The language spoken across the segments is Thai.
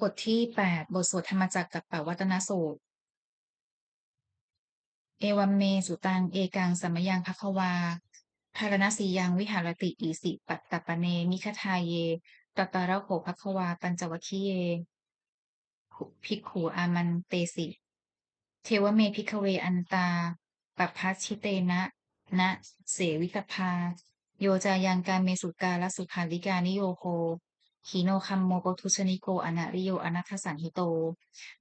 บทที่แปดบทสวดธรรมจักรกับปวัตนสูตร เอวัมเมสุตัง เอกังสัมยังภควาภารณสียังวิหารติอีสิปัตตปะเน มิคทายเยตตาระโขภควา ปัญจวัคคีเยภิกขุอามันเตสิ เทวเมพิกเวอันตาปัพัชิเตนะ นะ เสวิตภา โยจายังการเมสุกาลสุภาลิกานิโยโค ขีโนคัมโมโกทุชนิโกอนาริโยอนัทสันหิโต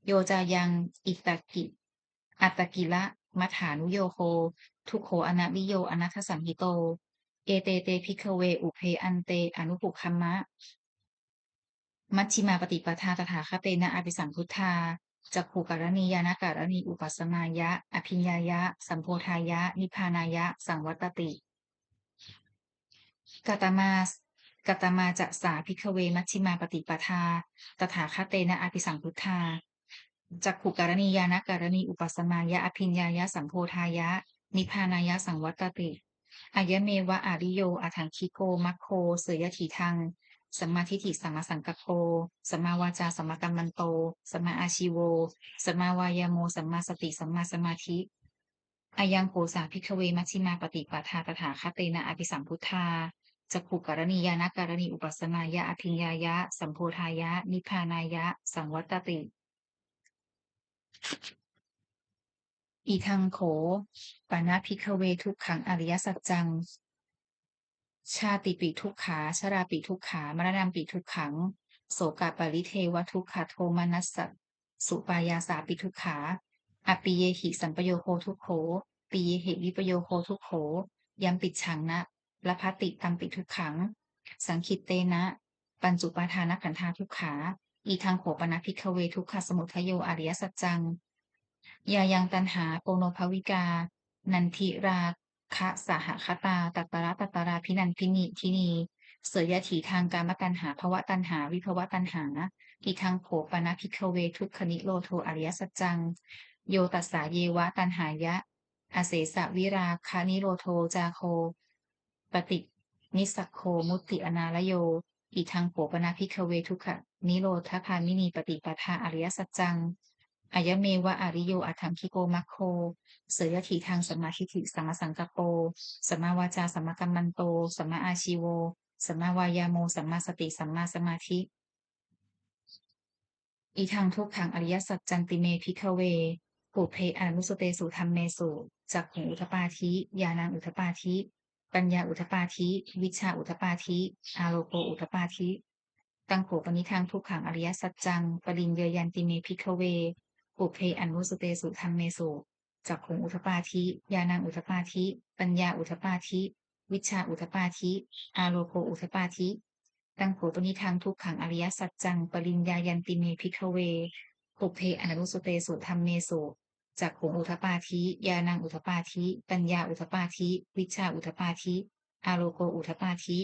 โยจายังอิตากิอัตกิละมัฐานุโยโค ทุโขอนาริโยอนัทสันหิโต เอเตเตพิกเว อุเพอันเต อนุปุคัมมะ มัชชิมาปฏิปทาตถาคเตนะอภิสัมพุทธาจักขูการณียานาการณีอุปัสมายะ อภิญญายะ สัมโพธายะ นิพานายะ สังวัตติกตมา กัตมาจะสาพิกเวมัชชิมาปฏิปทา ตถาคเตนะอภิสังพุทธาจักขุการณียานการณีอุปสมายะอภิญญายะสัมโพธายะ นิพานายะสังวัตติอายะเมวะอาริโยอาถังคิโกมัคโค เสยถีทังสัมมาทิฏฐิสัมมาสังกัปโปสัมมาวาจาสัมมากัมมันโตสัมมาอาชิโวสัมมาวายโมสัมมาสติสัมมาสมาธิอายังโกสาพิกเวมัชชิมาปฏิปทาตถาคเตนะอภิสัมพุทธา จักขุกรณียานการณีอุปสนายะอภิญญายะ สัมโพธายะ นิพานายะ สังวัตติ อีทังโขปานาพิกเวทุกขังอริยสัจจัง ชาติปิทุกขาชราปิทุกขามรณะปิทุกขัง โสกาปริเทวทุกขโทมานัสสสุปายาสาปิทุกขาอปิเยหิสัมปโยโคทุกโขปิเยหิวิปโยโคทุกโขยัมปิดฉังนะ ละพัติตัมปิทุกขัง สังคิตเตนะ ปัญจุปาทานขันธาทุกขา อีทางโขปนาพิกเวทุกขสมุทโยอริยสัจจังยายังตันหาโปโนภวิกา นันทิราคะสหคตาตัตระตัตราพินันพินิทินี เสยยถีทางการมตันหาภวะตันหา วิภวะตันหาอีทางโขปนาพิกเวทุกขนิโรโทอริยสัจจัง โยตัสสาเยวะตันหายะ อาเสสวิราคานิโรโทจาโค ปฏินิสักโคมุติอนาลโย อีทางโปปนาพิคเวทุขะนิโรธคามินีปฏิปทาอริยสัจจังอายเมวะอริโยอัถังคิโกมัคโค เสยถีทางสมาธิิสัมมาสังกโปสัมมาวาจาสัมมากัมมันโตสัมมาอาชีโวสัมมาวายาโมสัมมาสติสัมมาสมาธิ อีทางทุกขังอริยสัจจันติเมพิคเวปุเพอนุสเตสุธรรมเมสุจักขงอุทปาธิยานังอุทปาธิ ปัญญาอุทปาธิ วิชาอุทปาธิ อาโลโกอุทปาธิ ตังโขปนิทางทุกขังอริยสัจจัง ปริญเยยันติเมพิกเว ปุเพอนุสเตสุธรรมเมสุจักขงอุทปาธิยานังอุทปาธิ ปัญญาอุทปาธิ วิชาอุทปาธิ อาโลโกอุทปาธิ ตังโขปนิทางทุกขังอริยสัจจัง ปริญญายันติเมพิกเวปุเพอนุสเตสุธรรมเมสุ จากขงอุทปาธิยานังอุทปาธิปัญญาอุทปาธิวิชาอุทปาธิอาโลโกอุทปาธิ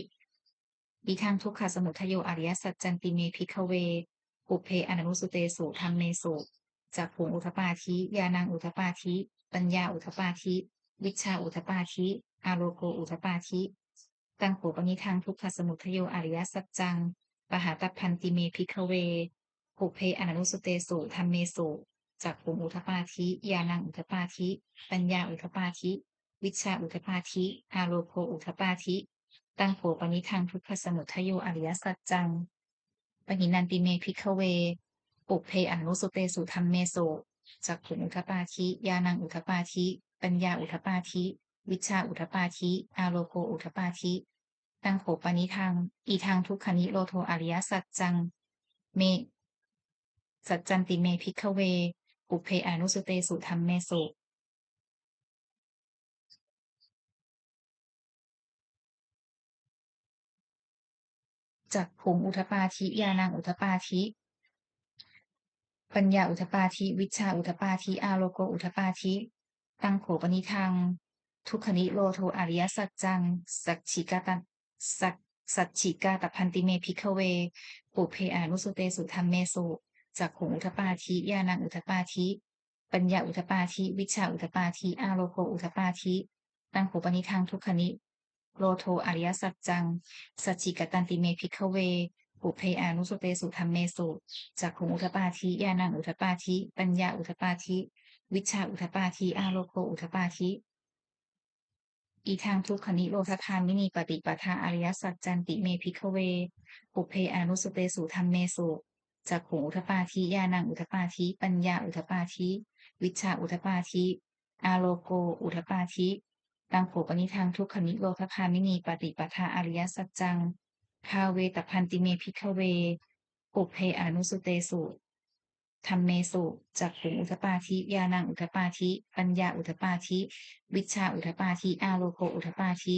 อีทางทุกขสมุทโยอริยสัจจันติเมพิกเวปุเพอนุสุเตสุธรรมเมสุจากขงอุทปาธิยานังอุทปาธิปัญญาอุทปาธิวิชาอุทปาธิอาโลโกอุทปาธิตังโขปนิทางทุกขสมุทโยอริยสัจจังปหาตพันติเมพิกเวปุเพอนุสุเตสุธรรมเมสุ จากภูมิอุทปาธิยานังอุทปาธิปัญญาอุทปาธิวิชาอุทปาธิอาโลโคอุทปาธิตั้งโผปณิทังทุกขสมุทโยอริยสัจจังปหินันติเมพิกเว ปุเพอนุสุเตสุธรรมเมโสจากภูมิอุทปาธิยานังอุทปาธิปัญญาอุทปาธิวิชาอุทปาธิอาโลโคอุทปาธิตั้งโผปณิทังอีทางทุกขนิโรโทอริยสัจจัง เมสัจจันติเมพิกเว ปุเพอนุสเตสุธรรมเมสุจากผงอุทปาธิยานังอุทปาธิ ปัญญาอุทปาธิ วิชาอุทปาธิอาโลโกอุทปาธิ ตังโขปนิทัง ทุกขนิโรโทอริยสัจจัง สัจฉิกาตัสัจสัจฉิกาตพันติเมพิกเว ปุเพอนุสเตสุธรรมเมสุ จากขงอุทปาธิญาณังอุทปาธิ ปัญญาอุทปาธิ วิชาอุทปาธิ อาโลโกอุทปาธิตังโขปนิทางทุกขนิโลโทอริยสัจจัง สัจจิกตันติเมพิกเว ปุเพอานุสเตสุธรรมเมสุจักขุงอุทปาทิญาณังอุทปาทิปัญญาอุทปาทิวิชาอุทปาทิอาโลโกอุทปาทิอีทางทุกขนิโรธคามินีปฏิปทาอริยสัจจันติเมพิกเว ปุเพอานุสเตสุธรรมเมสุ จักขุงอุทปาทิญาณังอุทปาทิปัญญาอุทปาทิวิชาอุทปาทิอาโลโก อุทปาทิตังโขปนิทางทุกขนิโรธคามินีปฏิปทาอริยสัจจังคาเวตพันติเมพิกเวปุเพอนุสุเตสุธรรมเมสุจักขุงอุทปาทิญาณังอุทปาทิปัญญาอุทปาทิวิชาอุทปาทิอาโลโกอุทปาทิ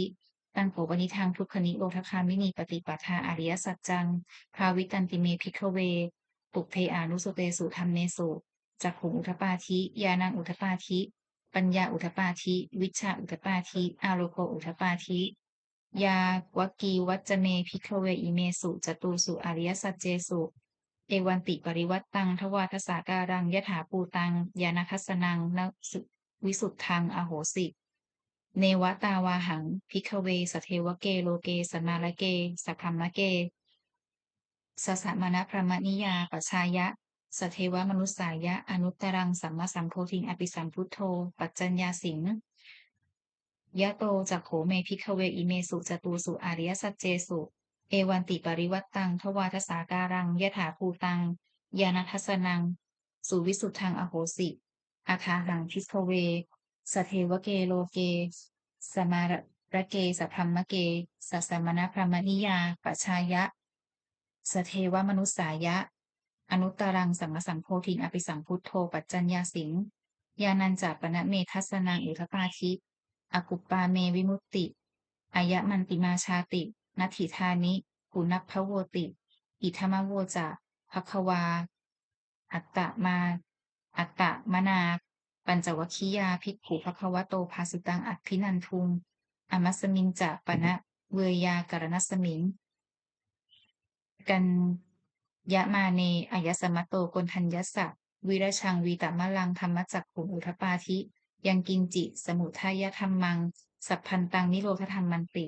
ตังโขปนิทางทุกขนิโรธคามินีปฏิปทาอริยสัจจัง ภาวิตันติเมพิกเว ปุเพอานุสเตสุธรรมเมสุจักขุงอุทปาทิญาณังอุทปาทิปัญญาอุทปาทิวิชาอุทปาทิอาโลโกอุทปาทิยาวกีวัจเมพิกเวอิเมสุจตูสุอริยสัจเจสุ เอวันติปริวัตตังทวาทสาการังยถาปูตัง ยานาคัสนังนสุวิสุทธังอโหสิ เนวตาวาหัง พิกเวสเทวเกโลเกสมาลเกสัพพมะเกสสะมณพระมนิยาปชายะ สเทวมนุสายะ อนุตตรังสัมมาสัมโพธิงอภิสัมพุทโธ ปัจจัญญาสิงยะโตจักโขเมพิกเวอิเมสุจตูสุอาริยสัจเจสุ เอวันติปริวัตตัง ทวาทสาการังยถาภูตัง ยานัทสนัง สุวิสุทธังอโหสิอาคาหังพิกเว สเทวเกโลเก สมาระเกสัพพมะเกสัสมณพระมนิยาปชายะ สเทวมนุสายะ อนุตตรังสัมมสัมโพธิงอภิสัมพุทโธปัจจัญญาสิงยานันจัปณะเมทัสนังอุทปาทิอกุปปาเมวิมุตติอายะมันติมาชาติ นัตถิธานิกุนัพพโวติ อิธมโวจะภควา อัตตมา อัตตมนา ปัญจวัคคียาภิกขุภควโตภาสุตังอัภินันทุงอมัสมินจะปณะเวยากรณสมิง กันยะมาเนอายสมะโตกนทัญญสะวิรชังวีตมะลังธรรมจักขุอุทปาทิยังกินจิสมุทายธรรมัง สัพพันตังนิโรธธรรมมันติ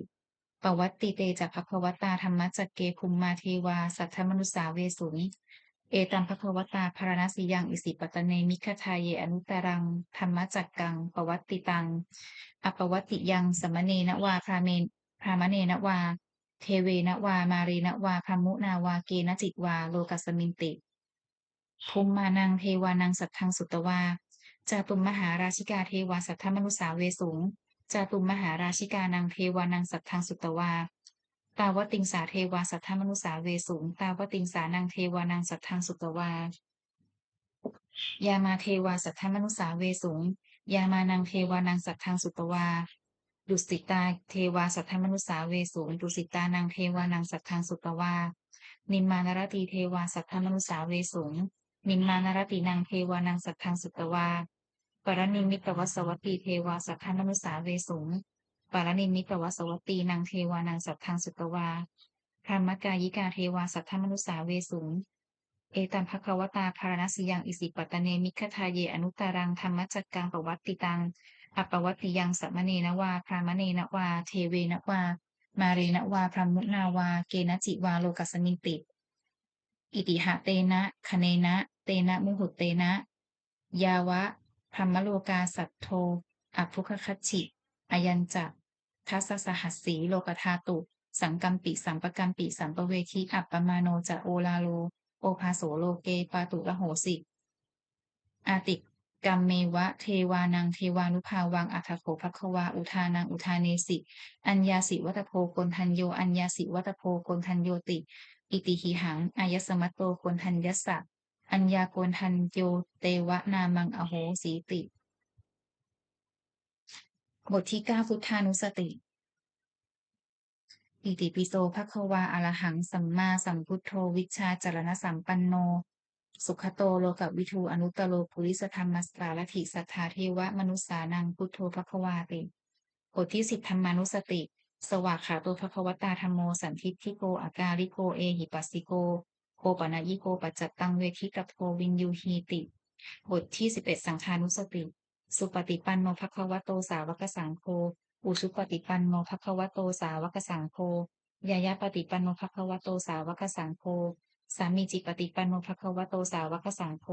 ปวัตติเตจากภควตาธรรมจักเกภุมมาเทวา สัทธมนุสาเวสุนิ เอตัมภควตาภารณสิยังอิสิปตเนมิคทายเยอนุตรังธรรมจักกังปวัตติตัง อปวัตติยังสมเนนวาพราเมนพรามเนนวา เทเวนวา มาเรนวาพมุนาวาเกนจิตวา โลกัสมินติภูมิมานังเทวานังสัทธังสุตวาจาตุมมหาราชิกาเทวาสัทธมนุสาเวสุงจาตุมมหาราชิกานังเทวานังสัทธังสุตวา ตาวติงสาเทวาสัทธมนุสาเวสุงตาวติงสานังเทวานังสัทธังสุตวายามาเทวาสัทธมนุสาเวสุงยามานังเทวานังสัทธังสุตวา ดุสิตาเทวาสัทธมนุสาเวสุงดุสิตานังเทวานังสัทธังสุตวา นิมมานรตีเทวาสัทธมนุสาเวสุงนิมมานรตินังเทวานังสัทธังสุตวา ปรนิมิตวสวัตีเทวาสัทธานมุสาเวสุง ปารนิมิตวสวัตตีนางเทวานางสัทธังสุตวาธรรมกายิกาเทวาสัทธมนุสาเวสุงเอตัมภควตาภารณสิยังอิสิปตเนมิคทาเยอนุตารังธรรมจักกังปวัตติตังอปวัตติยังสัมเนนวาพรามเนนวา เทเวนวา มาเรนวาพรมุนาวา เกณจิวาโลกัสมินติอิติหะเตนะคเนนะ เตนะมุหุเตนะ ยาวะธรมโลกาสัตโทอภุคคัชิอยัญจะ ทัสสหัสสีโลกธาตุ สังกัมปิสัมปกัมปิสัมปเวทีอัปปมาโนจะโอลาโล โอภาโสโลเกปาตุระโหสิอาติกรรมเมวะเทวานังเทวานุภาวังอัทโขภควาอุทานังอุทาเนสิ อัญญาสิวัตโพกนทันโยอัญญาสิวัตโพกนทันโยติ อิติหิหังอายสมัตโตกนทันยัสสะอัญญาโกนทันโยเตวะนามังอโหสีติ บทที่เก้าพุทธานุสติอิติปิโสภควาอรหังสัมมาสัมพุทโธวิชาจารณสัมปันโน สุขโตโลกวิทูอนุตโลปุริสธรรมสตาลถิสัทธาเทวมนุสานังพุทโธภควาติบทที่สิบธรรมานุสติ สวากขาตัวภควตาธรรมโมสันทิทิโกอากาลิโกเอหิปัสสิโกโปปนายิโกปัจจตังเวทิกับโพวินยูฮีติ บทที่สิบเอ็ดสังฆานุสติ สุปฏิปันโนภควโตสาวกสังโฆอุชุปฏิปันโนภควโตสาวกสังโฆยายาปฏิปันโนภควโตสาวกสังโฆสามีจิปฏิปันโนภควโตสาวกสังโฆ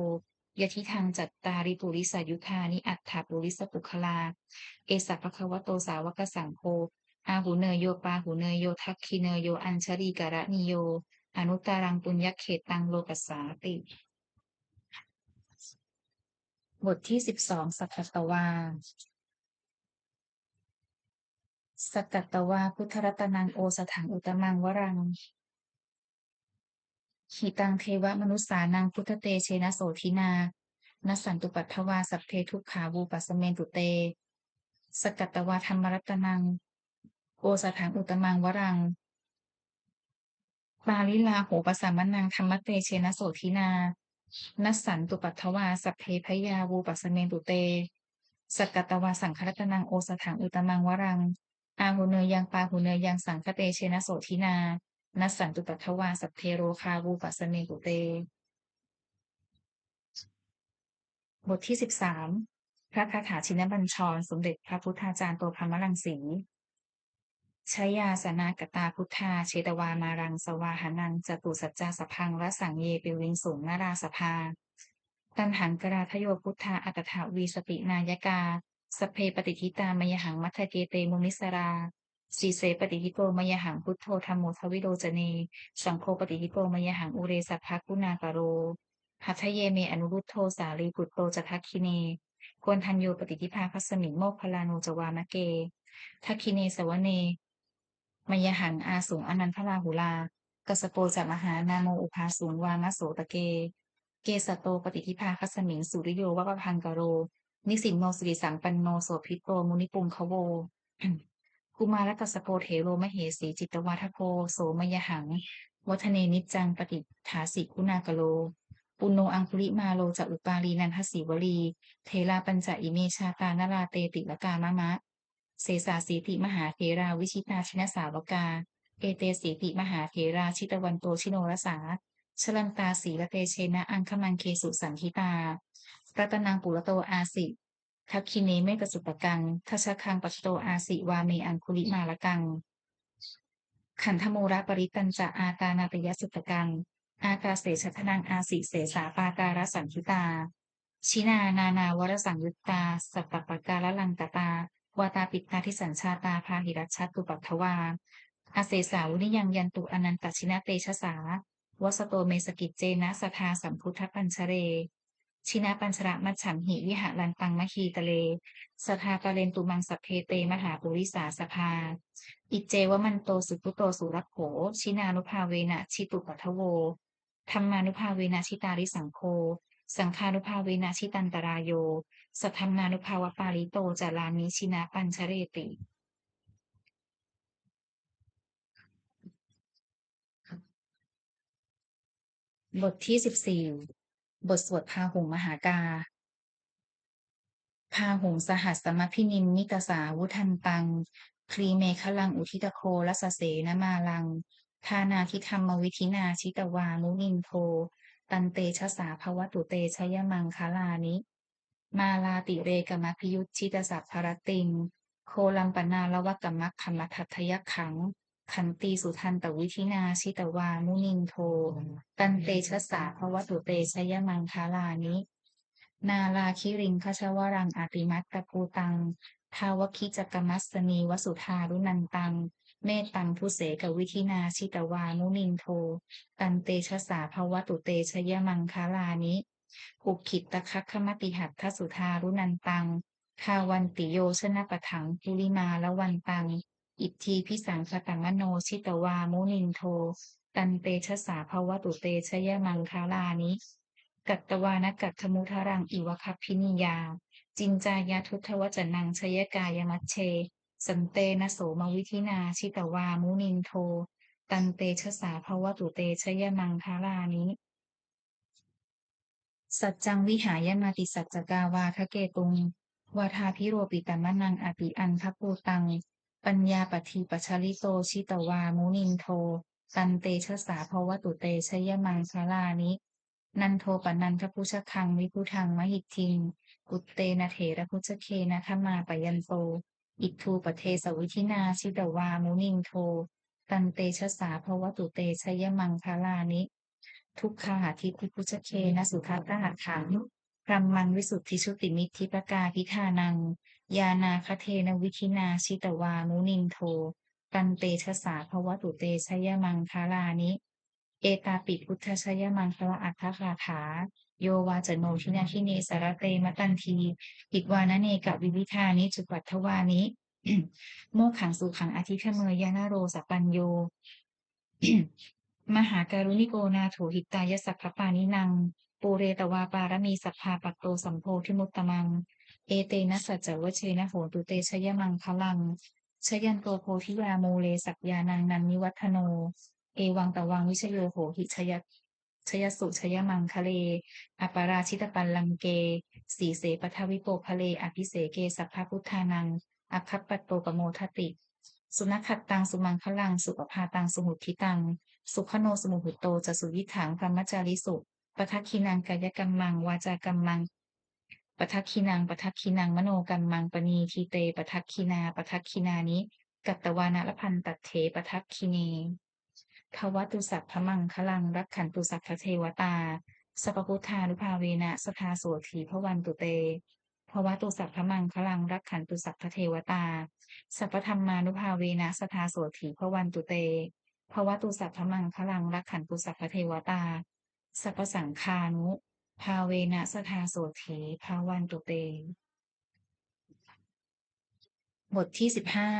ยะทิทางจัตตาริปุริสายุทานิอัตถาปุริสปุคลา เอสัพภควโตสาวกสังโฆอาหูเนยโยปาหูเนยโยทักคีเนยโยอัญชรีการะนิโย อนุตารังปุญญเขตังโลกัสสาติ บทที่สิบสองสักตวา สัตตวาพุทธรัตนังโอสถังอุตมังวรังหิตังเทวมนุษสานังพุทธเตเชนะโสทินา นสันตุปัทวาสัพเพทุกขาบูปัสเมนตุเต สกัตตวาธรรมรัตนัง โอสถังอุตมังวรัง ปาลิลาโหปสามนังธรรมเตเชนะโสทินา นัสสันตุปัทวาสัพเพพยาบูปัสเมนตุเตสกัตวาสังครัตนังโอสถังอุตมังวรัง อาหุเนยยังปาหุเนยยังสังคเตเชนะโสทินา นัสสันตุปัทวาสัพเพโรคาบูปัสเมกุเต บทที่สิบสามพระคาถาชินบัญชร สมเด็จพระพุทธาจารย์โตพรมลังสี ชยาสนากตาพุทธาเชตวามารังสวาหานังจตุสัจจาสพังและสังเยปิวิงสูงนาราสภา ตันหังกราทโยพุทธาอัตถาวีสตินายกา สเพปฏิทิตามยหังมัทเกเตมุนิสราสีเสปฏิทิโกมยหังพุทโธธรรมโมทวิโดจเน สังโฆปฏิทิโกมยหังอุเรสัพพกุณากโรหัทเยเมอนุรุตโทสาลีปุตโตจทักคิเนควรทันโยปฏิทิภาคัสมิงโมกพลานุจวามะเกทักคิเนสวเน มยหังอาสูงอนันทราหุลากสโปจัมหานาโมอุภาสูงวางโสตะเก เกสโตปฏิทิภาคัสมิงสุริโยวะปพังกโร นิสิงโนสิริสังปันโนโสภิโตมุนิปุงคโวกุมารกัสโปเทโรมเหสีจิตวัทโพโสมยหัง วัฒเนนิจังปฏิฐาสิกุณากโล ปุโนอังคุลิมาโลจะอุปาลีนันทสีวลี เทลาปัญจอิเมชาตานราเตติละกามะมะ เสสาสีติมหาเทราวิชิตาชินสาวกา เอเตสีติมหาเทราชิตวันโตชิโนรสาชลันตาสีละเตเชนะอังคมังเคสุสันทิตารัตนังปุระโตอาสิทักคิเนเมกสุปกังทัชคังปัจโตอาสิวาเมอังคุลิมาละกัง ขันธโมระปริตันจะอาตานาตยสุตกัง อากาเสชทนังอาสิเสสาปาการสังคิตา ชินานานาวรสังยุตตา สัปปปการลังกตา วาตาปิตาทิสัญชาตาพาหิรัชตุปัทวาอาเสสาวุนิยังยันตุอนันตชินาเตชะสาวสโตเมสกิจเจนะสทาสัมพุทธปัญชเร ชินาปัญชระมัจฉัมหิวิหารันตังมะคีตะเล สทาปาเลนตุมังสัพเพเตมหาปุริสาสภา อิเจวมันโตสุพุโตสุรักโข ชินานุภาเวนะชิตุปัทโว ธรรมานุภาเวนะชิตาริสังโค สังฆานุภาเวนะชิตันตรายโย สัทธนานุภาวปาลิโตจารานิชินาปัญชเรติบทที่สิบสี่บทสวดพาหงมหากา พาหงสหัสมพินิมนิตสาวุทันตังคลีเมฆลังอุทิตโคลัสเสนมาลัง ทานาทิธรรมวิธินาชิตวานุนินโท ตันเตชะสาภวตุเตชยมังคลานิ มาลาติเรกมพยุชิตสัพพรติง โคลัมปนาละวะกมักขมัทัทยขัง ขันตีสุทันตวิธินาชิตวามุนินโทตันเตชะสาภวตุเตชยมังคาลานิ นาลาคิริงคชวรังอาติมัตตะภูตัง ทาวคิจกมัสนีวสุธารุนันตัง เมตตังทุเสกวิธินาชิตวานุนินโทตันเตชะสาภวตุเตชยมังคาลานิ อุคิตตะคัคขมติหัตทสุธารุนันตังคาวันติโยชนะปะถังปุริมาละวันตัง อิทธิพิสังคตังมโนชิตวามุนินโท ตันเตชะสาภวตุเตชยมังคาลานิ กัตตวานกัตถมุทรังอิวคัพพินิยา จินจายาทุทวจนังชยกายมัชเช สันเตนะโสมวิธินาชิตวามุนินโท ตันเตชะสาภวตุเตชยมังคาลานิ สัจจังวิหายนาติสัจจกาวาทะเกตุงวาทาพิโรปิตมนังอปิอันทปูตัง ปัญญาปฏิปัชลิโตชิตวามุนินโท ตันเตชะสาภวตุเตชยมังชาลานิ นันโทปนันทพุชคังวิพุทังมหิทิงกุตเตนะเถระพุชเคนะธมาปยันโต อิทูปเทสวิธินาชิตวามุนินโท ตันเตชะสาภวตุเตชยมังคลานิ ทุกขาทิพิพุชเคนะสุทัตหัขังรัมมังวิสุทธิชุติมิทิปกาพิธานัง ยานาคเทนวิคินาชิตวามุนินโท ตันเตชะสาภวตุเตชยมังคลานิ เอตาปิพุทธชยมังคละอัฏฐคาถา โยวาจโนทินาทิเนสารเตมตันทีอิกวานเนกะวิวิธานิจุปัทวานิโมขังสุขังอธิคเมยานาโรสัปปัญโย มหาการุณิโกนาโถหิตายสัพพปานินัง ปูเรตวาปารมีสัพพาปัตโตสัมโพธิมุตตมัง เอเตนะสัจจวเชนะโหตุเตชยมังคลังชยันโตโพธิยาโมเลสักยานังนันนิวัฒโน เอวังตะวังวิชโยโหหิชยชยสุชยมังคะเล อปาราชิตปันลังเก สีเสปทวิโปคะเล อภิเสเกสัพพพุทธานัง อคัปปตโตปโมทติ สุนัขขัดตังสุมังคลัง สุปภาตังสมุทิตัง สุขโนสมุหุโตจะสุวิถังพรมจาริสุปทักขินังกายกรรมัง วาจากรรมังปทักขินังปทักขินังมโนกรรมังปณีทีเตปทักขินาปทักขินานิกัตตวานะละพันตัดเถปทักขิเนภวตุสัพพมังคลังรักขันตุสัพพเทวตาสัพพุทธานุภาเวนะสทาโสถีพวันตุเตภวะตุสัพพมังคลังรักขันตุสัพพเทวตา สัพพธรรมานุภาเวนะสทาโสถีพวันตุเต ภวตุสัพพมังคลังรักขันตุสัพพเทวตา สัพสังคานุ ภาเวนะสทาโสถีภาวันตุเต บทที่สิบห้า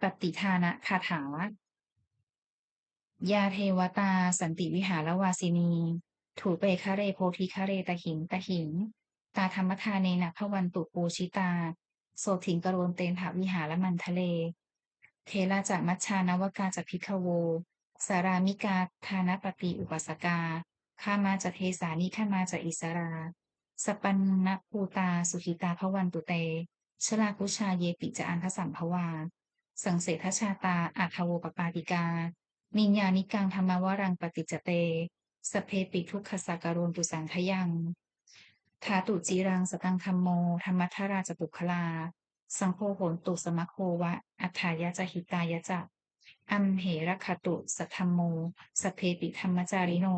ปฏิทานะคาถายาเทวตา สันติวิหารวาสินี ถูเปคะเรโพธิคะเรตะหิงตะหิง ตาธรรมทานเนนะพวันตุปูชิตา โสถิงกรวนเตนถาวิหารมันทะเล เทราจากมัชชานวกาจากพิคโว สารามิกาทานปฏิอุปสกา ข้ามาจากเทสานิข้ามาจากอิสรา สปันนภูตาสุขิตาพวันตุเต ชลาคุชาเยปิจะอันทสัมภวา สังเสทชาตาอาคาโวปปาติกา นิญญานิกังธรรมวรังปฏิจเต สเพปิทุกขสักการุนตุสังขยัง ทาตุจีรังสตังธรรมโม ธรรมัทราจปุคลา สังโฆโหนตุสมะโควะ อัฏฐายจะหิตายจะอัมเหรคตุสัทธรรมโม สเพปิธรรมจาริโน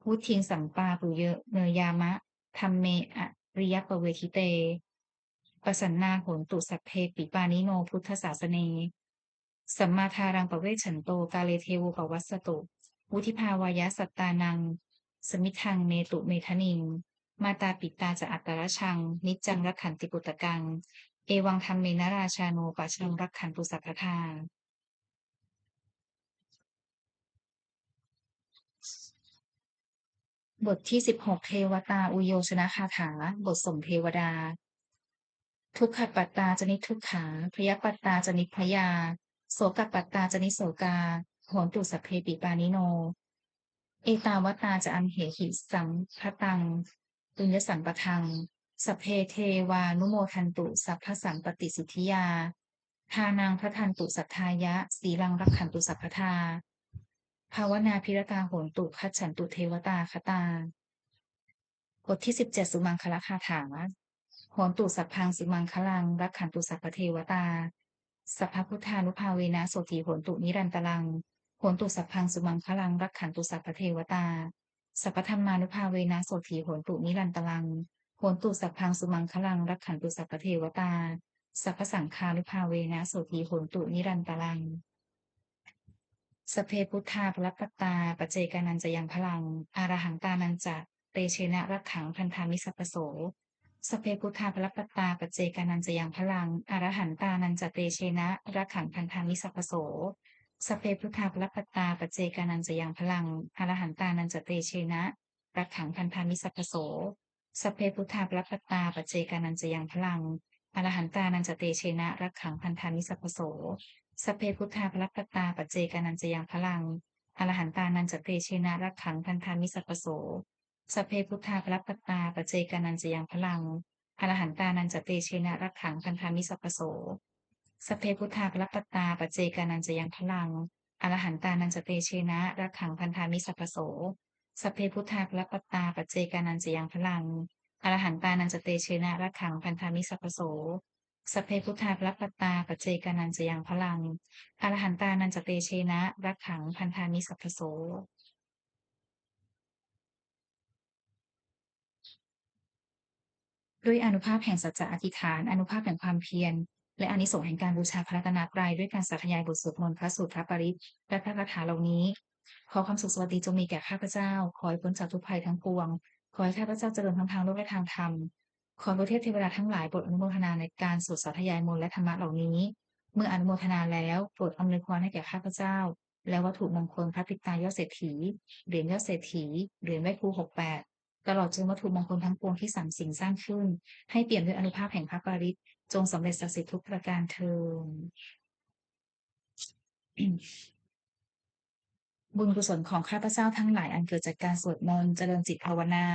พุทธิงสัมปาปุเยเนยามะธรรมเมอริยปเวทิเตปสันนาโหนตุสัพเพปิปานิโนพุทธศาสเนสัมมาทารังปเวชฉันโตกาเลเทวปวัสสตุ วุธิภาวายะสัตตานัง สมิทังเมตุเมทนิง มาตาปิตาจะอัตตรชัง นิจจังรักขันติปุตตกัง เอวังธรรมเมนราชาโนปัชังรักขันตุสัพทาบทที่สิบหกเทวตาอุโยชนะคาถา บทสมเทวดา ทุกขปัตตาจนิทุกขาพยปัตตาจนิพยา โสกปัตตาจนิโสกาโหนตุสัพเพปิปานิโน เอตาวตาจะอันเหหิสังพตัง ตุญญสังปทังสัพเพเทวานุโมทันตุ สัพพสังปฏิสิทธิยา ทานางพระทันตุสัทธายะ สีลังรักขันตุสัพพทา ภาวนาพิรตาโหนตุคัจฉันตุเทวตาคตาบทที่สิบเจ็ดสุมังคละคาถาโหนตุสัพพังสุมังคลัง รักขันตุสัพพเทวตา สัพพพุทธานุภาเวนะโสถีโหนตุนิรันตลังโหนตุสัพพังสุมังคลัง รักขันตุสัพพเทวตา สัพพธรรมานุภาเวนะโสถีโหนตุนิรันตลังโหนตุสัพพังสุมังคลังรักขันตุสัพพเทวตา สัพพสังฆานุภาเวนะโสถีโหนตุนิรันตลัง สเพพุทธาพลัตตาปเจกานันจะยังพลัง อารหังตานันจะเตเชนะรักขังพันธามิสัพโส สเพพุทธาพลัตตาปเจกานันจะยังพลัง อารหันตานันจะเตเชนะรักขังพันธามิสัพพโส สเพพุทธาพลปัตตาปเจกานันจะยังพลังอรหันตานันจะเตเชนะรักขังพันธามิสัพโสสเพพุทธาพลปัตตาปเจกานันจะยังพลังอรหันตานันจะเตเชนะรักขังพันธามิสัพโสสเพพุทธาพลัปตาปเจกานันจะยังพลังอรหันตานันจะเตเชนะรักขังพันธามิสัพโสสเพพุทธาพลัปตาปเจกานันจะยังพลังอรหันตานันจะเตเชนะรักขังพันธามิสัพโส สเพพุทธาพลัปตาปัจเจกานันจะยังพลัง อรหันตานันจะเตเชนะรักขังพันธามิสัพพโส สเพพุทธาพลัปตาปัจเจกานันจะยังพลัง อรหันตานันจะเตเชนะรักขังพันธามิสัพพโส สเพพุทธาภรปัตตาปัจเจกานันจะยังพลัง อรหันตานันจะเตเชนะรักขังพันธามิสัพพโสด้วยอนุภาพแห่งสัจจะอธิษฐาน อนุภาพแห่งความเพียร และอานิสงส์แห่งการบูชาพระรัตนตรัยด้วยการสาธยายบทสวดมนต์พระสูตรพระปริตรและพระคาถาเหล่านี้ ขอความสุขสวัสดีจงมีแก่ข้าพเจ้า ขอให้พ้นจากทุกภัยทั้งปวง ขอให้ข้าพเจ้าเจริญทั้งทางโลกและทางธรรม ขอพระเทพเทวดาทั้งหลายโปรดอนุโมทนาในการสวดสาธยายมนต์และธรรมะเหล่านี้ เมื่ออนุโมทนาแล้วโปรดอำนวยพรให้แก่ข้าพเจ้า และวัตถุมงคลพระปิตายอดเศรษฐี เหรียญยอดเศรษฐี เหรียญไหว้ครูหกแปดตลอดจนวัตถุมงคลทั้งปวงที่สามสิ่งสร้างขึ้น ให้เปลี่ยมด้วยอนุภาพแห่งพระปริตร จงสำเร็จศักดิ์สิทธิ์ทุกประการเทอญบุญกุศลของข้าพเจ้าทั้งหลายอันเกิดจากการสวดมนต์เจริญจิตภาวนา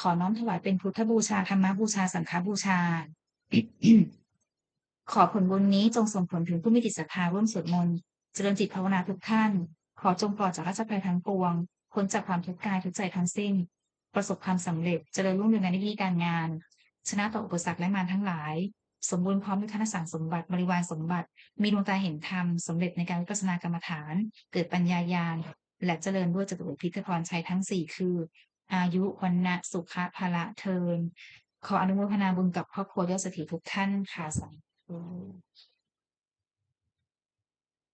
ขอน้อมถวายเป็นพุทธบูชาธรรมบูชาสังฆบูชา ขอผลบุญนี้จงส่งผลถึงผู้มีจิตศรัทธาร่วมสวดมนต์เจริญจิตภาวนาทุกท่าน ขอจงปลอดจากราชภัยทั้งปวงพ้นจากความทุกข์กายทุกใจทั้งสิ้น ประสบความสำเร็จเจริญรุ่งเรืองในหน้าที่การงาน ชนะต่ออุปสรรคและมารทั้งหลาย สมบูรณ์พร้อมด้วยธนสารสมบัติบริวารสมบัติ มีดวงตาเห็นธรรมสมเร็จในการวิปัสสนากรรมฐาน เกิดปัญญายาณและเจริญด้วยจตุรพิทพรชัยทั้งสี่คือ อายุวันนะสุขะภละเทินขออนุโมทนาบุญกับครอบครัวยอดเศรษฐีทุกท่านค่ะสาธุ